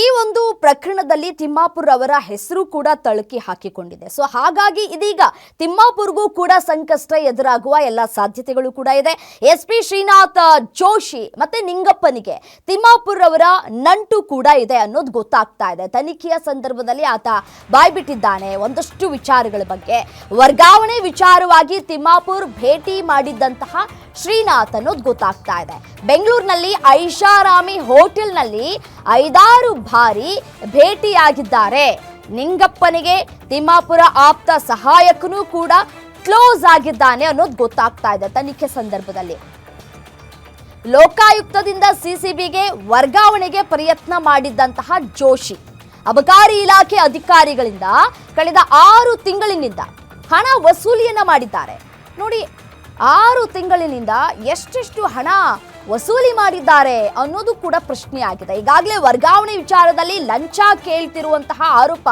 ಈ ಒಂದು ಪ್ರಕರಣದಲ್ಲಿ ತಿಮ್ಮಾಪುರ್ ಅವರ ಹೆಸರು ಕೂಡ ತಳುಕಿ ಹಾಕಿಕೊಂಡಿದೆ. ಸೊ ಹಾಗಾಗಿ ಇದೀಗ ತಿಮ್ಮಾಪುರ್ಗೂ ಕೂಡ ಸಂಕಷ್ಟ ಎದುರಾಗುವ ಎಲ್ಲ ಸಾಧ್ಯತೆಗಳು ಕೂಡ ಇದೆ. ಎಸ್ ಪಿ ಶ್ರೀನಾಥ್ ಜೋಶಿ ಮತ್ತೆ ನಿಂಗಪ್ಪನಿಗೆ ತಿಮ್ಮಾಪುರ್ ಅವರ ನಂಟು ಕೂಡ ಇದೆ ಅನ್ನೋದು ಗೊತ್ತಾಗ್ತಾ ಇದೆ. ತನಿಖೆಯ ಸಂದರ್ಭದಲ್ಲಿ ಆತ ಬಾಯ್ಬಿಟ್ಟಿದ್ದಾನೆ. ಒಂದಷ್ಟು ವಿಚಾರಗಳ ಬಗ್ಗೆ. ವರ್ಗಾವಣೆ ವಿಚಾರವಾಗಿ ತಿಮ್ಮಾಪುರ್ ಭೇಟಿ ಮಾಡಿದ್ದಂತಹ ಶ್ರೀನಾಥ್ ಅನ್ನೋದು ಗೊತ್ತಾಗ್ತಾ ಇದೆ. ಬೆಂಗಳೂರಿನಲ್ಲಿ ಐಷಾರಾಮಿ ಹೋಟೆಲ್ನಲ್ಲಿ ಐದಾರು ಬಾರಿ ಭೇಟಿಯಾಗಿದ್ದಾರೆ. ನಿಂಗಪ್ಪನಿಗೆ ತಿಮ್ಮಾಪುರ ಆಪ್ತ ಸಹಾಯಕನೂ ಕೂಡ ಕ್ಲೋಸ್ ಆಗಿದ್ದಾನೆ ಅನ್ನೋದು ಗೊತ್ತಾಗ್ತಾ ಇದೆ ತನಿಖೆ ಸಂದರ್ಭದಲ್ಲಿ. ಲೋಕಾಯುಕ್ತದಿಂದ ಸಿಸಿಬಿಗೆ ವರ್ಗಾವಣೆಗೆ ಪ್ರಯತ್ನ ಮಾಡಿದ್ದಂತಹ ಜೋಶಿ, ಅಬಕಾರಿ ಇಲಾಖೆ ಅಧಿಕಾರಿಗಳಿಂದ ಕಳೆದ ಆರು ತಿಂಗಳಿನಿಂದ ಹಣ ವಸೂಲಿಯನ್ನ ಮಾಡಿದ್ದಾರೆ. ನೋಡಿ ಆರು ತಿಂಗಳಿನಿಂದ ಎಷ್ಟೆಷ್ಟು ಹಣ ವಸೂಲಿ ಮಾಡಿದ್ದಾರೆ ಅನ್ನೋದು ಕೂಡ ಪ್ರಶ್ನೆ ಆಗಿದೆ ಈಗಾಗಲೇ ವರ್ಗಾವಣೆ ವಿಚಾರದಲ್ಲಿ ಲಂಚ ಕೇಳ್ತಿರುವಂತಹ ಆರೋಪ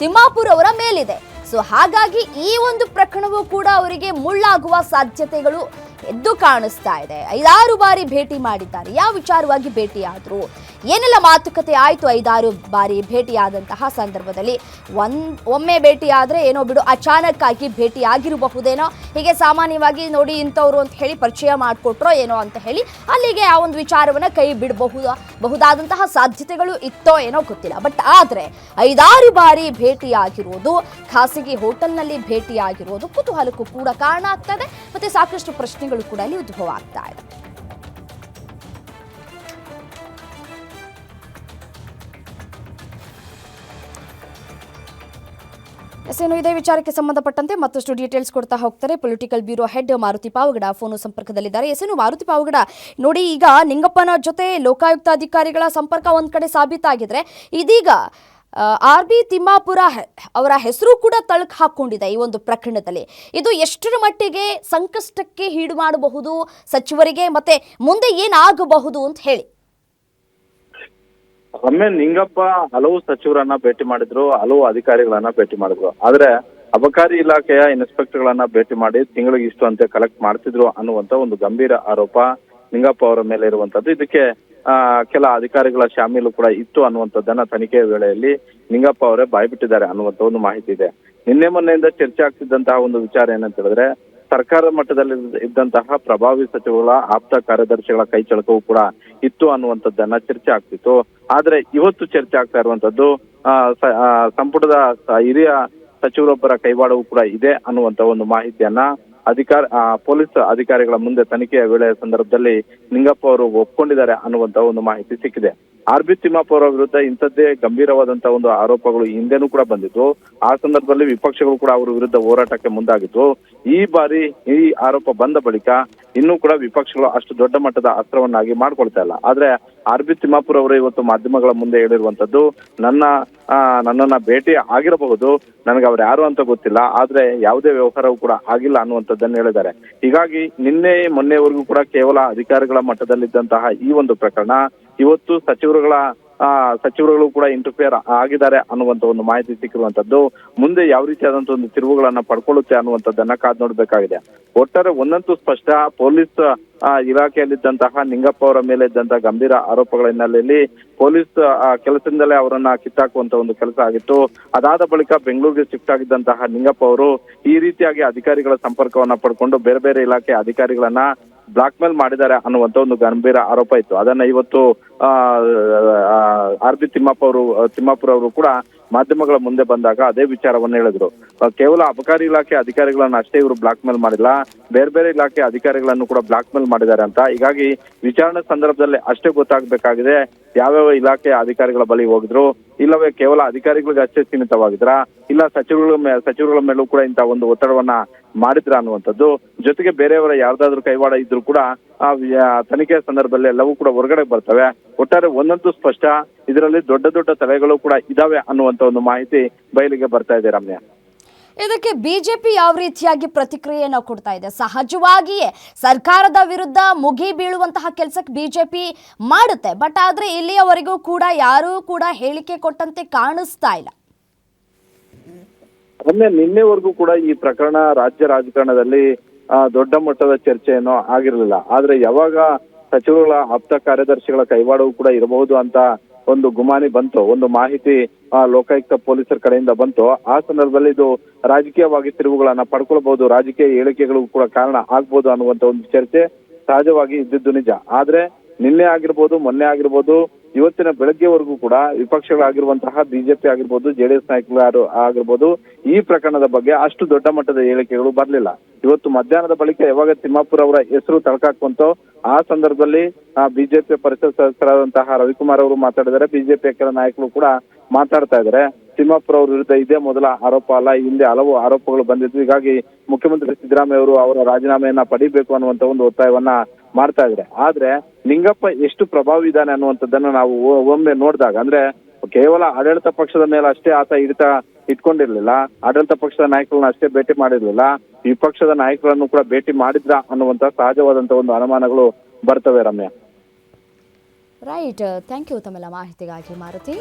ತಿಮ್ಮಾಪುರ್ ಅವರ ಮೇಲಿದೆ. ಸೊ ಹಾಗಾಗಿ ಈ ಒಂದು ಪ್ರಕರಣವೂ ಕೂಡ ಅವರಿಗೆ ಮುಳ್ಳಾಗುವ ಸಾಧ್ಯತೆಗಳು ಎದ್ದು ಕಾಣಿಸ್ತಾ ಇದೆ. ಐದಾರು ಬಾರಿ ಭೇಟಿ ಮಾಡಿದ್ದಾರೆ. ಯಾವ ವಿಚಾರವಾಗಿ ಭೇಟಿಯಾದ್ರು? ಏನೆಲ್ಲ ಮಾತುಕತೆ ಆಯಿತು ಐದಾರು ಬಾರಿ ಭೇಟಿಯಾದಂತಹ ಸಂದರ್ಭದಲ್ಲಿ? ಒಂದ್ ಒಮ್ಮೆ ಭೇಟಿಯಾದರೆ ಏನೋ ಬಿಡು ಅಚಾನಕ್ ಆಗಿ ಭೇಟಿ ಆಗಿರಬಹುದೇನೋ ಹೀಗೆ ಸಾಮಾನ್ಯವಾಗಿ ನೋಡಿ ಇಂಥವ್ರು ಅಂತ ಹೇಳಿ ಪರಿಚಯ ಮಾಡಿಕೊಟ್ರೋ ಏನೋ ಅಂತ ಹೇಳಿ ಅಲ್ಲಿಗೆ ಆ ಒಂದು ವಿಚಾರವನ್ನ ಕೈ ಬಿಡಬಹುದು, ಬಹುದಾದಂತಹ ಸಾಧ್ಯತೆಗಳು ಇತ್ತೋ ಏನೋ ಗೊತ್ತಿಲ್ಲ. ಬಟ್ ಆದರೆ ಐದಾರು ಬಾರಿ ಭೇಟಿಯಾಗಿರೋದು, ಖಾಸಗಿ ಹೋಟೆಲ್ನಲ್ಲಿ ಭೇಟಿಯಾಗಿರೋದು ಕುತೂಹಲಕ್ಕೂ ಕೂಡ ಕಾರಣ ಆಗ್ತದೆ. ಮತ್ತೆ ಸಾಕಷ್ಟು ಪ್ರಶ್ನೆಗಳು ಕೂಡ ಅಲ್ಲಿ ಉದ್ಭವ ಆಗ್ತಾ ಇದೆ. ಏನು ಇದೇ ವಿಚಾರಕ್ಕೆ ಸಂಬಂಧಪಟ್ಟಂತೆ ಮತ್ತಷ್ಟು ಡೀಟೇಲ್ಸ್ ಕೊಡ್ತಾ ಹೋಗ್ತಾರೆ. Political bureau head Maruti Pavagada phone ಸಂಪರ್ಕದಲ್ಲಿದ್ದಾರೆ. ಎಸ್ ಏನು ಮಾರುತಿ ಪಾವಗಡ, ನೋಡಿ ಈಗ ನಿಂಗಪ್ಪನ ಜೊತೆ ಲೋಕಾಯುಕ್ತ ಅಧಿಕಾರಿಗಳ ಸಂಪರ್ಕ ಒಂದ್ ಕಡೆ ಸಾಬೀತಾಗಿದ್ರೆ ಇದೀಗ ಆರ್ ಬಿ ತಿಮ್ಮಾಪುರ ಅವರ ಹೆಸರು ಕೂಡ ತಳಕು ಹಾಕೊಂಡಿದೆ ಈ ಒಂದು ಪ್ರಕರಣದಲ್ಲಿ. ಇದು ಎಷ್ಟರ ಮಟ್ಟಿಗೆ ಸಂಕಷ್ಟಕ್ಕೆ ಈಡು ಮಾಡಬಹುದು, ಸಚಿವರಿಗೆ ಮತ್ತೆ ಮುಂದೆ ಏನಾಗಬಹುದು ಅಂತ ಹೇಳಿ. ಒಮ್ಮೆ ನಿಂಗಪ್ಪ ಹಲವು ಸಚಿವರನ್ನ ಭೇಟಿ ಮಾಡಿದ್ರು, ಹಲವು ಅಧಿಕಾರಿಗಳನ್ನ ಭೇಟಿ ಮಾಡಿದ್ರು. ಆದ್ರೆ ಅಬಕಾರಿ ಇಲಾಖೆಯ ಇನ್ಸ್ಪೆಕ್ಟರ್ಗಳನ್ನ ಭೇಟಿ ಮಾಡಿ ತಿಂಗಳಿಗೆ ಇಷ್ಟು ಅಂತ ಕಲೆಕ್ಟ್ ಮಾಡ್ತಿದ್ರು ಅನ್ನುವಂತ ಒಂದು ಗಂಭೀರ ಆರೋಪ ನಿಂಗಪ್ಪ ಅವರ ಮೇಲೆ ಇರುವಂತದ್ದು. ಇದಕ್ಕೆ ಕೆಲ ಅಧಿಕಾರಿಗಳ ಶಾಮೀಲು ಕೂಡ ಇತ್ತು ಅನ್ನುವಂಥದ್ದನ್ನ ತನಿಖೆಯ ವೇಳೆಯಲ್ಲಿ ನಿಂಗಪ್ಪ ಅವರೇ ಬಾಯ್ಬಿಟ್ಟಿದ್ದಾರೆ ಅನ್ನುವಂತ ಒಂದು ಮಾಹಿತಿ ಇದೆ. ನಿನ್ನೆ ಮೊನ್ನೆಯಿಂದ ಚರ್ಚೆ ಆಗ್ತಿದ್ದಂತಹ ಒಂದು ವಿಚಾರ ಏನಂತ ಹೇಳಿದ್ರೆ, ಸರ್ಕಾರ ಮಟ್ಟದಲ್ಲಿ ಇದ್ದಂತಹ ಪ್ರಭಾವಿ ಸಚಿವಗಳ ಆಪ್ತ ಕಾರ್ಯದರ್ಶಿಗಳ ಕೈ ಚಳಕವು ಕೂಡ ಇತ್ತು ಅನ್ನುವಂಥದ್ದನ್ನ ಚರ್ಚೆ ಆಗ್ತಿತ್ತು. ಆದ್ರೆ ಇವತ್ತು ಚರ್ಚೆ ಆಗ್ತಾ ಇರುವಂತದ್ದು ಸಂಪುಟದ ಹಿರಿಯ ಸಚಿವರೊಬ್ಬರ ಕೈವಾಡವೂ ಕೂಡ ಇದೆ ಅನ್ನುವಂತ ಒಂದು ಮಾಹಿತಿಯನ್ನ ಅಧಿಕಾರ ಪೊಲೀಸ್ ಅಧಿಕಾರಿಗಳ ಮುಂದೆ ತನಿಖೆಯ ವೇಳೆ ಸಂದರ್ಭದಲ್ಲಿ ನಿಂಗಪ್ಪ ಅವರು ಒಪ್ಕೊಂಡಿದ್ದಾರೆ ಅನ್ನುವಂತ ಒಂದು ಮಾಹಿತಿ ಸಿಕ್ಕಿದೆ. ಆರ್ ಬಿ ಅವರ ವಿರುದ್ಧ ಇಂಥದ್ದೇ ಗಂಭೀರವಾದಂತಹ ಒಂದು ಆರೋಪಗಳು ಹಿಂದೆನೂ ಕೂಡ ಬಂದಿತ್ತು ಆ ಸಂದರ್ಭದಲ್ಲಿ ವಿಪಕ್ಷಗಳು ಕೂಡ ಅವರ ವಿರುದ್ಧ ಹೋರಾಟಕ್ಕೆ ಮುಂದಾಗಿತ್ತು ಈ ಬಾರಿ ಈ ಆರೋಪ ಬಂದ ಬಳಿಕ ಇನ್ನೂ ಕೂಡ ವಿಪಕ್ಷಗಳು ಅಷ್ಟು ದೊಡ್ಡ ಮಟ್ಟದ ಅಸ್ತ್ರವನ್ನಾಗಿ ಮಾಡ್ಕೊಳ್ತಾ ಇಲ್ಲ. ಆದ್ರೆ ಆರ್ ಬಿ ತಿಮ್ಮಾಪುರ ಅವರು ಇವತ್ತು ಮಾಧ್ಯಮಗಳ ಮುಂದೆ ಹೇಳಿರುವಂತದ್ದು ನನ್ನ ನನ್ನನ್ನ ಭೇಟಿ ಆಗಿರಬಹುದು, ನನಗೆ ಅವ್ರು ಯಾರು ಅಂತ ಗೊತ್ತಿಲ್ಲ, ಆದ್ರೆ ಯಾವುದೇ ವ್ಯವಹಾರವೂ ಕೂಡ ಆಗಿಲ್ಲ ಅನ್ನುವಂಥದ್ದನ್ನು ಹೇಳಿದ್ದಾರೆ. ಹೀಗಾಗಿ ನಿನ್ನೆ ಮೊನ್ನೆವರೆಗೂ ಕೂಡ ಕೇವಲ ಅಧಿಕಾರಿಗಳ ಮಟ್ಟದಲ್ಲಿದ್ದಂತಹ ಈ ಒಂದು ಪ್ರಕರಣ, ಇವತ್ತು ಸಚಿವರುಗಳ ಸಚಿವರುಗಳು ಕೂಡ ಇಂಟರ್ಫಿಯರ್ ಆಗಿದ್ದಾರೆ ಅನ್ನುವಂತ ಒಂದು ಮಾಹಿತಿ ಸಿಕ್ಕಿರುವಂತದ್ದು. ಮುಂದೆ ಯಾವ ರೀತಿಯಾದಂತಹ ಒಂದು ತಿರುವುಗಳನ್ನ ಪಡ್ಕೊಳ್ಳುತ್ತೆ ಅನ್ನುವಂಥದ್ದನ್ನ ಕಾದ್ ನೋಡ್ಬೇಕಾಗಿದೆ. ಒಟ್ಟಾರೆ ಒಂದಂತೂ ಸ್ಪಷ್ಟ, ಪೊಲೀಸ್ ಇಲಾಖೆಯಲ್ಲಿದ್ದಂತಹ ನಿಂಗಪ್ಪ ಅವರ ಮೇಲೆ ಇದ್ದಂತಹ ಗಂಭೀರ ಆರೋಪಗಳ ಹಿನ್ನೆಲೆಯಲ್ಲಿ ಪೊಲೀಸ್ ಕೆಲಸದಿಂದಲೇ ಅವರನ್ನ ಕಿತ್ತಾಕುವಂತ ಒಂದು ಕೆಲಸ ಆಗಿತ್ತು. ಅದಾದ ಬಳಿಕ ಬೆಂಗಳೂರಿಗೆ ಶಿಫ್ಟ್ ಆಗಿದ್ದಂತಹ ನಿಂಗಪ್ಪ ಅವರು ಈ ರೀತಿಯಾಗಿ ಅಧಿಕಾರಿಗಳ ಸಂಪರ್ಕವನ್ನ ಪಡ್ಕೊಂಡು ಬೇರೆ ಬೇರೆ ಇಲಾಖೆ ಅಧಿಕಾರಿಗಳನ್ನ ಬ್ಲಾಕ್ ಮೇಲ್ ಮಾಡಿದ್ದಾರೆ ಅನ್ನುವಂತ ಒಂದು ಗಂಭೀರ ಆರೋಪ ಇತ್ತು. ಅದನ್ನ ಇವತ್ತು ಆರ್ ಬಿ ತಿಮ್ಮಪ್ಪ ಅವರು, ತಿಮ್ಮಾಪುರ ಅವರು ಕೂಡ ಮಾಧ್ಯಮಗಳ ಮುಂದೆ ಬಂದಾಗ ಅದೇ ವಿಚಾರವನ್ನು ಹೇಳಿದ್ರು. ಕೇವಲ ಅಬಕಾರಿ ಇಲಾಖೆ ಅಧಿಕಾರಿಗಳನ್ನ ಅಷ್ಟೇ ಇವರು ಬ್ಲಾಕ್ ಮೇಲ್ ಮಾಡಿಲ್ಲ, ಬೇರೆ ಬೇರೆ ಇಲಾಖೆ ಅಧಿಕಾರಿಗಳನ್ನು ಕೂಡ ಬ್ಲಾಕ್ ಮೇಲ್ ಮಾಡಿದ್ದಾರೆ ಅಂತ. ಹೀಗಾಗಿ ವಿಚಾರಣೆ ಸಂದರ್ಭದಲ್ಲಿ ಅಷ್ಟೇ ಗೊತ್ತಾಗಬೇಕಾಗಿದೆ ಯಾವ್ಯಾವ ಇಲಾಖೆಯ ಅಧಿಕಾರಿಗಳ ಬಳಿ ಹೋಗಿದ್ರು, ಇಲ್ಲವೇ ಕೇವಲ ಅಧಿಕಾರಿಗಳಿಗೆ ಅಷ್ಟೇ ಸೀಮಿತವಾಗಿದ್ರ, ಇಲ್ಲ ಸಚಿವರುಗಳ ಸಚಿವರುಗಳ ಮೇಲೂ ಕೂಡ ಇಂತಹ ಒಂದು ಒತ್ತಡವನ್ನ ಮಾಡಿದ್ರ ಅನ್ನುವಂಥದ್ದು. ಜೊತೆಗೆ ಬೇರೆಯವರ ಯಾರ್ದಾದ್ರೂ ಕೈವಾಡ ಇದ್ರು ಕೂಡ ಆ ತನಿಖೆ ಸಂದರ್ಭದಲ್ಲಿ ಎಲ್ಲವೂ ಕೂಡ ಹೊರಗಡೆ ಬರ್ತವೆ. ಒಟ್ಟಾರೆ ಒಂದಂತೂ ಸ್ಪಷ್ಟ, ಇದರಲ್ಲಿ ದೊಡ್ಡ ದೊಡ್ಡ ತಲೆಗಳು ಕೂಡ ಇದಾವೆ ಅನ್ನುವಂತ ಒಂದು ಮಾಹಿತಿ ಬಯಲಿಗೆ ಬರ್ತಾ ಇದೆ ರಮ್ಯ. ಇದಕ್ಕೆ ಬಿಜೆಪಿ ಯಾವ ರೀತಿಯಾಗಿ ಪ್ರತಿಕ್ರಿಯೆಯನ್ನು ಕೊಡ್ತಾ ಇದೆ? ಸಹಜವಾಗಿಯೇ ಸರ್ಕಾರದ ವಿರುದ್ಧ ಮುಗಿ ಬೀಳುವಂತಹ ಕೆಲಸಕ್ಕೆ ಬಿಜೆಪಿ ಮಾಡುತ್ತೆ. ಬಟ್ ಆದ್ರೆ ಇಲ್ಲಿಯವರೆಗೂ ಕೂಡ ಯಾರೂ ಕೂಡ ಹೇಳಿಕೆ ಕೊಟ್ಟಂತೆ ಕಾಣಿಸ್ತಾ ಇಲ್ಲ. ಒಮ್ಮೆ ನಿನ್ನೆವರೆಗೂ ಕೂಡ ಈ ಪ್ರಕರಣ ರಾಜ್ಯ ರಾಜಕಾರಣದಲ್ಲಿ ದೊಡ್ಡ ಮಟ್ಟದ ಚರ್ಚೆ ಏನೋ ಆಗಿರಲಿಲ್ಲ. ಆದ್ರೆ ಯಾವಾಗ ಸಚಿವರುಗಳ ಆಪ್ತ ಕಾರ್ಯದರ್ಶಿಗಳ ಕೈವಾಡವೂ ಕೂಡ ಇರಬಹುದು ಅಂತ ಒಂದು ಗುಮಾನಿ ಬಂತು, ಒಂದು ಮಾಹಿತಿ ಲೋಕಾಯುಕ್ತ ಪೊಲೀಸರ ಕಡೆಯಿಂದ ಬಂತು. ಆ ಸಂದರ್ಭದಲ್ಲಿ ಇದು ರಾಜಕೀಯವಾಗಿ ತಿರುವುಗಳನ್ನ ಪಡ್ಕೊಳ್ಬಹುದು, ರಾಜಕೀಯ ಹೇಳಿಕೆಗಳು ಕೂಡ ಕಾರಣ ಆಗ್ಬೋದು ಅನ್ನುವಂತ ಒಂದು ಚರ್ಚೆ ಸಹಜವಾಗಿ ಇದ್ದಿದ್ದು ನಿಜ. ಆದ್ರೆ ನಿನ್ನೆ ಆಗಿರ್ಬೋದು, ಮೊನ್ನೆ ಆಗಿರ್ಬೋದು ಇವತ್ತಿನ ಬೆಳಗ್ಗೆವರೆಗೂ ಕೂಡ ವಿಪಕ್ಷಗಳಾಗಿರುವಂತಹ ಬಿಜೆಪಿ ಆಗಿರ್ಬೋದು, ಜೆಡಿಎಸ್ ನಾಯಕರು ಆಗಿರ್ಬೋದು, ಈ ಪ್ರಕರಣದ ಬಗ್ಗೆ ಅಷ್ಟು ದೊಡ್ಡ ಮಟ್ಟದ ಹೇಳಿಕೆಗಳು ಬರಲಿಲ್ಲ. ಇವತ್ತು ಮಧ್ಯಾಹ್ನದ ಬಳಿಕ ಯಾವಾಗ ತಿಮ್ಮಾಪುರ ಅವರ ಹೆಸರು ತಳಕಾಕುವಂತೋ, ಆ ಸಂದರ್ಭದಲ್ಲಿ ಬಿಜೆಪಿ ಪರಿಷತ್ ಸದಸ್ಯರಾದಂತಹ ರವಿಕುಮಾರ್ ಅವರು ಮಾತಾಡಿದರೆ ಬಿಜೆಪಿ ಕೆಲ ನಾಯಕರು ಕೂಡ ಮಾತಾಡ್ತಾ ಇದ್ದಾರೆ. ತಿಮ್ಮಾಪುರ ಅವ್ರ ವಿರುದ್ಧ ಇದೇ ಮೊದಲ ಆರೋಪ ಅಲ್ಲ ಹಿಂದೆ ಹಲವು ಆರೋಪಗಳು ಬಂದಿದ್ದು ಹೀಗಾಗಿ ಮುಖ್ಯಮಂತ್ರಿ ಸಿದ್ದರಾಮಯ್ಯ ಅವರು ಅವರ ರಾಜೀನಾಮೆಯನ್ನ ಪಡಿಬೇಕು ಅನ್ನುವಂತ ಒಂದು ಒತ್ತಾಯವನ್ನ ಮಾಡ್ತಾ ಇದ್ರೆ. ಆದ್ರೆ ನಿಂಗಪ್ಪ ಎಷ್ಟು ಪ್ರಭಾವ ಇದ್ದಾನೆ ಅನ್ನುವಂಥದ್ದನ್ನ ನಾವು ಒಮ್ಮೆ ನೋಡಿದಾಗ, ಅಂದ್ರೆ ಕೇವಲ ಆಡಳಿತ ಪಕ್ಷದ ಮೇಲೆ ಅಷ್ಟೇ ಆತ ಹಿಡಿತ ಇಟ್ಕೊಂಡಿರ್ಲಿಲ್ಲ, ಆಡಳಿತ ಪಕ್ಷದ ನಾಯಕರನ್ನ ಅಷ್ಟೇ ಭೇಟಿ ಮಾಡಿರ್ಲಿಲ್ಲ ವಿಪಕ್ಷದ ನಾಯಕರನ್ನು ಕೂಡ ಭೇಟಿ ಮಾಡಿದ್ರ ಅನ್ನುವಂತ ಸಹಜವಾದಂತ ಒಂದು ಅನುಮಾನಗಳು ಬರ್ತವೆ ರಮ್ಯ. ರೈಟ್ ಥ್ಯಾಂಕ್ ಯು ತಮ್ಮೆಲ್ಲ ಮಾಹಿತಿಗಾಗಿ ಮಾರುತಿ.